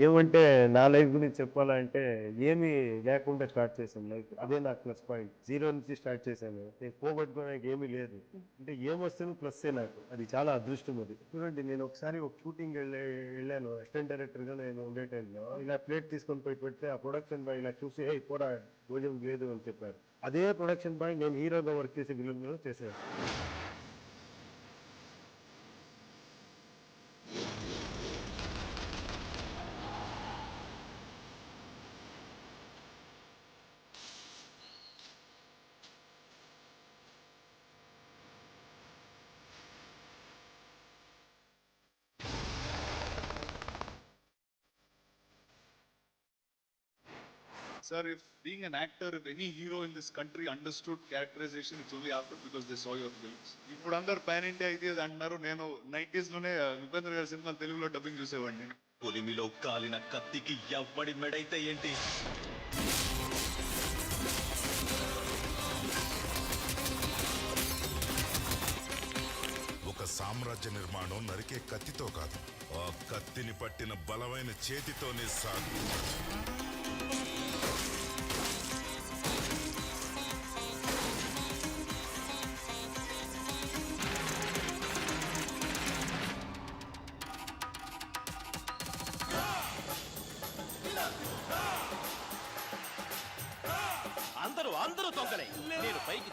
ఏమంటే నా లైఫ్ గురించి చెప్పాలంటే ఏమీ లేకుండా స్టార్ట్ చేశాను. లైఫ్ అదే నాకు ప్లస్ పాయింట్. జీరో నుంచి స్టార్ట్ చేశాను. నేను పోగొట్టుకోవడానికి ఏమీ లేదు. అంటే ఏమొస్తుంది ప్లస్సే నాకు. అది చాలా అదృష్టం అది. చూడండి నేను ఒకసారి ఒక షూటింగ్ వెళ్ళే వెళ్ళాను. అసిస్టెంట్ డైరెక్టర్గా నేను ఉండే టైంలో ఇలా ప్లేట్ తీసుకొని పోయి పెడితే ఆ ప్రొడక్షన్ బాయ్ ఇలా చూసి కూడా భోజనం లేదు అని చెప్పారు. అదే ప్రొడక్షన్ బాయ్ నేను హీరోగా వర్క్ చేసే ఫిలింలో చేశాను Sir, if being an actor, if any hero in this country understood characterization, it's only after because they saw your films. ఇప్పుడు అందరు పాన్ ఇండియా అయితే అది అంటున్నారు నేను నైన్టీస్లోనే ఉపేంద్ర గారి సినిమా తెలుగులో డబ్బింగ్ చూసేవాడిని. పొలిమిలో కాలిన కత్తికి ఎవ్వడి మెడైతే ఏంటి? ఒక సామ్రాజ్య నిర్మాణం నరికే కత్తితో కాదు ఆ కత్తిని పట్టిన బలమైన చేతితోనే సాగు.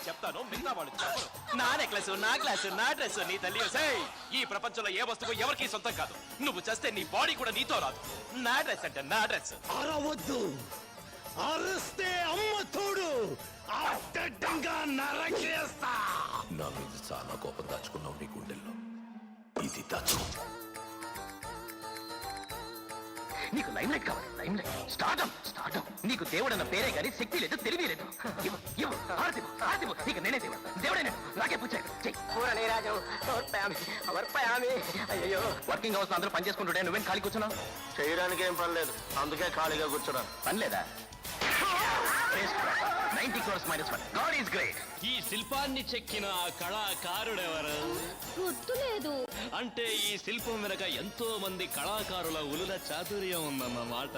నేను చెప్తాను మిగతా వాళ్ళు చెప్పరు. నా నెక్లెస్ నా గ్లాస్ నా డ్రెస్ నీ తల్లి ఒసేయ్, ఈ ప్రపంచంలో ఏ వస్తువు ఎవరికి సొంతం కాదు. నువ్వు చేస్తే నీ బాడీ కూడా నీతో రాదు. నా డ్రెస్ అంటే నా డ్రెస్. అరవద్దు. అరిస్తే అమ్మ తోడు. అడ్డంగా నరకేస్తా. నా మీద చాలా కోపం దాచుకున్నావు నీ గుండెల్లో. ఇది దాచు నీకు లైమ్ లైట్ కావాలి లైమ్ లైట్ స్టార్టం స్టార్టం నీకు దేవుడు అన్న పేరే గాని శక్తి లేదు తెలివి లేదు. ఇవ్వు, ఇవ్వు, హారతివ్వు. నీకు నేనే దేవుడు. దేవుడే నేను నాకే పూజ కూరలే రాజు అమర్పయామి. అయ్యో వర్కింగ్ హౌస్ అందరూ పని చేసుకుంటుంటే నువ్వేం ఖాళీ కూర్చున్నావు? చేయడానికి ఏం పని లేదు. అందుకే ఖాళీగా కూర్చున్నాను. పని లేదా? Ninety crores minus one. God is great. ఈ శిల్పాన్ని చెక్కిన ఆ కళాకారుడెవరు? గుర్తులేదు. అంటే ఈ శిల్పం వెనక ఎంతో మంది కళాకారుల ఉలుల చాతుర్యం ఉందన్నమాట.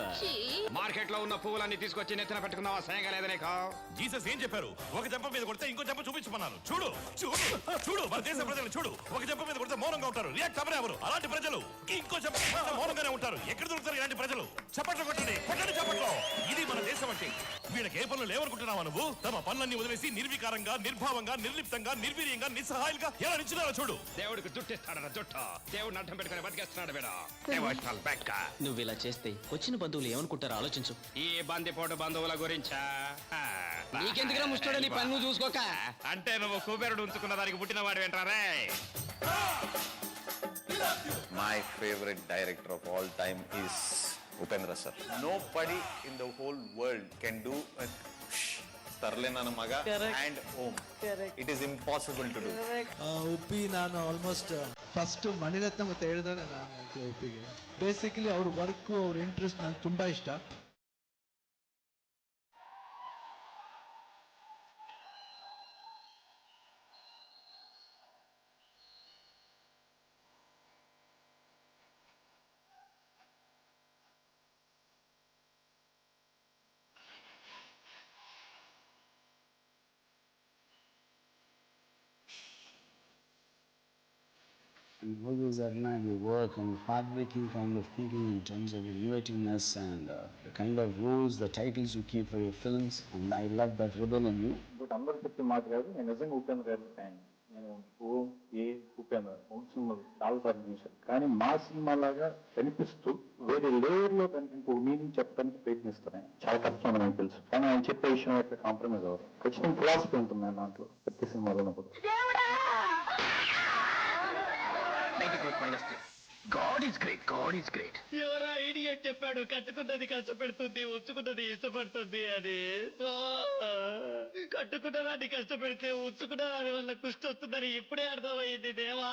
మార్కెట్లో ఉన్న పువ్వులన్నీ తీసుకొచ్చి నెత్తిన పెట్టుకున్నావా? సేగలేదా నీకు? జీసస్ ఏం చెప్పారు? ఒక చెంప మీద కొడితే ఇంకో చెంప చూపించమన్నారు. చూడు చూడు చూడు మన దేశ ప్రజలు చూడు. ఒక చెంప మీద కొడితే మౌనంగా ఉంటారు. రియాక్ట్ అవ్వరు ఎవరు? అలాంటి ప్రజలు. ఇంకో కొడితే మౌనంగానే ఉంటారు. ఎక్కడ దొరుకుతారు ఇలాంటి ప్రజలు? చప్పట్లు కొట్టండి కొట్టండి చప్పట్లు. ఇది మన దేశం అంటే. వీళ్ళకి ఏ పనులు లేవనుకుంటున్నావా నువ్వు తమ పనులన్నీ వదిలేసి నిర్వికారంగా నిర్భావంగా నిర్లిప్తంగా నిర్వీర్యంగా నిస్సహాయంగా ఎలా నిల్చున్నారో చూడు. దేవుడికి జుట్టిస్తాడరా జుట్టు. దేవుడిని అడ్డం పెట్టుకుని బతికేస్తున్నాడు వీడు. Devotional బెక్క. నువ్వు ఇలా చేస్తే వచ్చిన బంధువులు ఏమనుకుంటారో ఆలోచించు. ఈ బందిపోటు బంధువుల గురించా? ఆ. నీకెందుకురా ముష్టోడా, నీ పని నువ్వు చూసుకోక. అంటే నువ్వు కుబేరుడు ఉంచుకున్న దానికి పుట్టిన వాడు ఏంట్రారే my favourite director of all time is Upendra sir nobody in the whole world can do ತರ್ಲೆ ನನ್ನ ಮಗ. And um it is impossible to do Uppi ನಾನು ಆಲ್ಮೋಸ್ಟ್ ಫಸ್ಟ್ ಮಣಿರತ್ನ ಮತ್ತೆ ಹೇಳಿದ್ರೆ ನಾನು ಉಪ್ಪಿಗೆ. ಬೇಸಿಕಲಿ ಅವ್ರ ವರ್ಕು ಅವ್ರ ಇಂಟ್ರೆಸ್ಟ್ ನಂಗೆ ತುಂಬಾ ಇಷ್ಟ. And always admire your work and hardworking kind of thinking in terms of innovativeness and uh, the kind of roles, the titles you keep for your films. And I love that ribbon on you. But అందరు చెప్పే మాట కాదు నేను నిజంగా ఉపేంద్ర గారి fan నేను ఓ ఏ ఉపేంద్ర ఓం సినిమాలు చాలా సార్లు చూశాను. కానీ మా సినిమా లాగా కనిపిస్తూ వేరే లేయర్లో దానికి ఇంకో మీనింగ్ చెప్పడానికి ప్రయత్నిస్తాను ఆయన. చాలా కష్టం అని నాకు తెలుసు. కానీ ఆయన చెప్పే విషయం ఎక్కడ కాంప్రమైజ్ అవ్వరు ఖచ్చితంగా ఫిలాసఫీ ఉంటుంది దాంట్లో. ప్రతి సినిమాలో ఉన్నప్పుడు ninety crores minus god is great god is great ఎవరా ఇడియట్ చెప్పాడు? కట్టుకున్నది కష్టపెడుతుంది ఉంచుకున్నది ఇష్టపడుతుంది అని. ఆ, కట్టుకున్న దాన్ని కష్టపెడితే ఉంచుకున్న దాని వల్ల కుష్టి వస్తుందని ఇప్పుడే అర్థమైంది దేవా.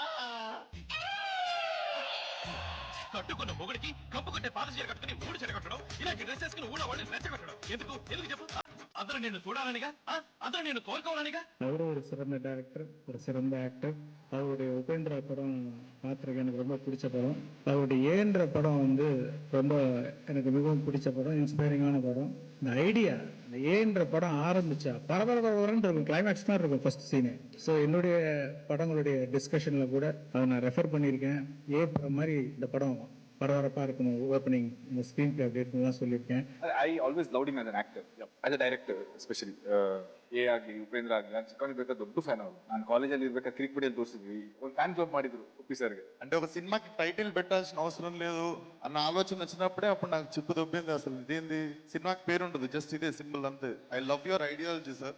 కట్టుకున్న మొగుడికి కంపు కొట్టే పాత చీర కట్టుకుని మూడు చీర కట్టడం ఇలాంటి డ్రెస్ వేసుకుని ఊళ్ళో వాళ్ళని రెచ్చగొట్టడం ఎందుకు? ఎందుకు చెప్పు? అందరూ నిన్ను చూడాలనిగా ఆ? అందరూ నిన్ను కోరుకోవాలనిగా அவர் ஒரு சிறந்த டைரக்டர் ஒரு சிறந்த ஆக்டர் அவருடைய உபேந்திரா படம் பார்த்துருக்கேன் எனக்கு ரொம்ப பிடிச்ச படம் அவருடைய ஏன்ற படம் வந்து ரொம்ப எனக்கு மிகவும் பிடிச்ச படம் இன்ஸ்பைரிங்கான படம் இந்த ஐடியா இந்த ஏன்ற படம் ஆரம்பிச்சா பரபரபரன்னு இருக்கும் கிளைமேக்ஸ் மாதிரி இருக்கும் ஃபர்ஸ்ட் சீனு ஸோ என்னுடைய படங்களுடைய டிஸ்கஷனில் கூட அதை நான் ரெஃபர் பண்ணியிருக்கேன் ஏ படம் மாதிரி இந்த படம் பரபரப்பாக இருக்கணும் ஓப்பனிங் இந்த ஸ்க்ரீன் பிளே அப்படி இருக்கணும் தான் சொல்லியிருக்கேன் I always loved him as an actor, as a director especially. Uh, A ಆಗಲಿ ಉಪೇಂದ್ರ ಆಗಲಿ ನಾನು ಚಿಕ್ಕವನಿರ್ಬೇಕಾದ್ರೆ ದೊಡ್ಡ ಫ್ಯಾನ್ ಅವರು ನಾನು ಕಾಲೇಜಲ್ಲಿ ಇರ್ಬೇಕಾದ್ರೆ ಕ್ರಿಕೆಟ್ ತೋರಿಸಿದ್ವಿ ಒಂದು ಫ್ಯಾನ್ ಕ್ಲಬ್ ಮಾಡಿದ್ರು ಉಪ್ಪಿ ಸರ್ಗೆ అంటే ఒక సినిమాకి టైటిల్ పెట్టాల్సిన అవసరం లేదు అన్న ఆలోచన వచ్చినప్పుడే అప్పుడు నాకు చిప్పు దొబ్బింది అసలు ఇదేంది సినిమాకి పేరు ఉండదు జస్ట్ ఇదే సింపుల్ అంతే I love your ideology sir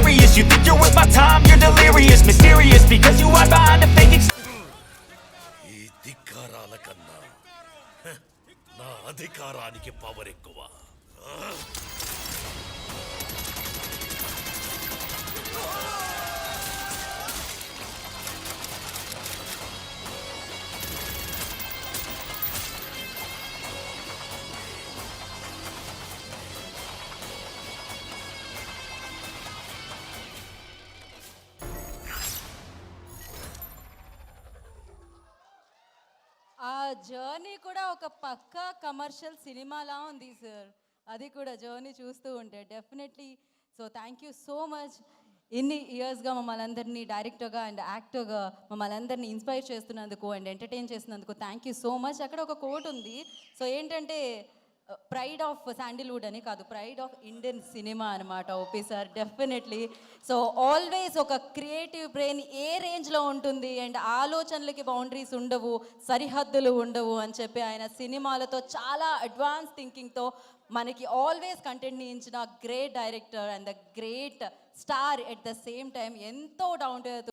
అధికారానికి పవర్ ఎక్కువ. ఆ జర్నీ కూడా ఒక పక్కా కమర్షియల్ సినిమాలా ఉంది సార్. అది కూడా జర్నీ చూస్తూ ఉంటే definitely. So thank you so much ఇన్ని ఇయర్స్గా మమ్మల్ని అందరినీ డైరెక్టర్గా అండ్ యాక్టర్గా మమ్మల్ని అందరినీ ఇన్స్పైర్ చేస్తున్నందుకు అండ్ ఎంటర్టైన్ చేస్తున్నందుకు థ్యాంక్ యూ సో మచ్ అక్కడ ఒక కోట్ ఉంది. సో ఏంటంటే ప్రైడ్ ఆఫ్ శాండిల్వుడ్ అని కాదు ప్రైడ్ ఆఫ్ ఇండియన్ సినిమా అనమాట OP sir definitely so always ఒక క్రియేటివ్ బ్రెయిన్ ఏ రేంజ్లో ఉంటుంది అండ్ ఆలోచనలకి బౌండరీస్ ఉండవు సరిహద్దులు ఉండవు అని చెప్పి ఆయన సినిమాలతో చాలా అడ్వాన్స్ థింకింగ్తో మనకి ఆల్వేస్ కంటెంట్ని ఇచ్చిన great director and the great star at the same time ఎంతో డౌన్ టు